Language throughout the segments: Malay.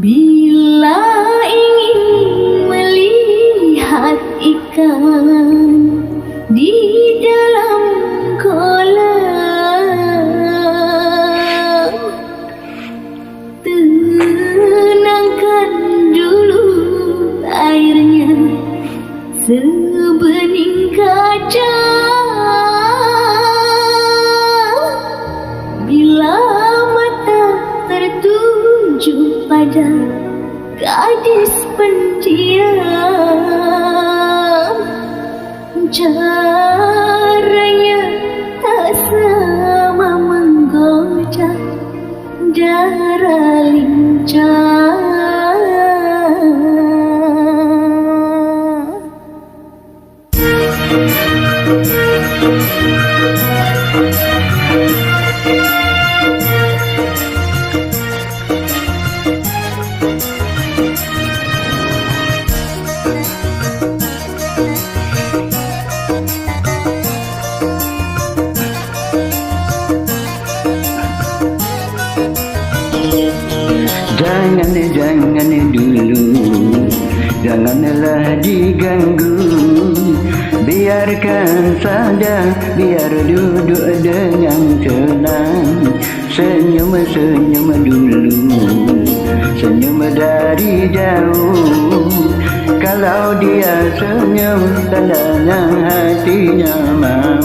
Bila ingin melihat ikan di dalam kolam Tenangkan dulu airnya sebening kaca pada gadis pendiam Caranya tak sama menggoda darah lincah Jangan, jangan dulu. Janganlah diganggu. Biarkan saja Biar duduk dengan tenang. Senyum, senyum dulu. Senyum dari jauh. Kalau dia senyum Tandanya hatinya mau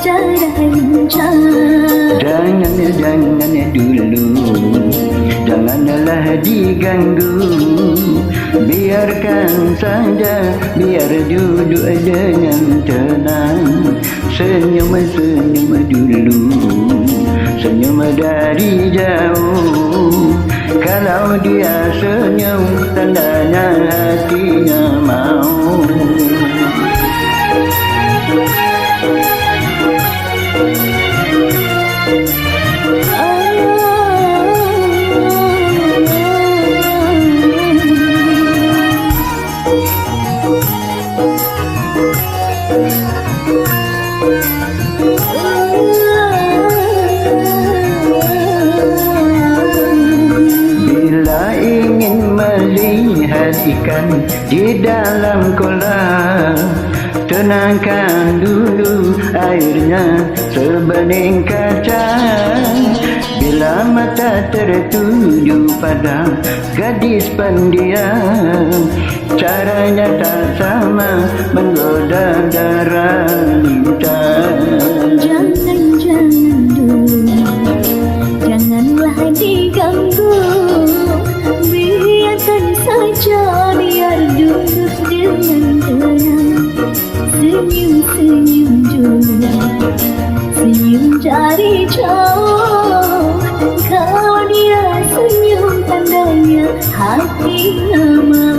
Jangan, jangan dulu Janganlah diganggu. Biarkan saja Biar duduk dengan tenang. Senyum, senyum dulu Senyum dari jauh. Kalau dia senyum Ikan di dalam kolam Tenangkan dulu airnya sebening kaca. Bila mata tertuju pada gadis pendiam Caranya tak sama menggoda darah Senyum, senyum dulu Senyum dari jauh Kau dia senyum Tandanya hati hatinya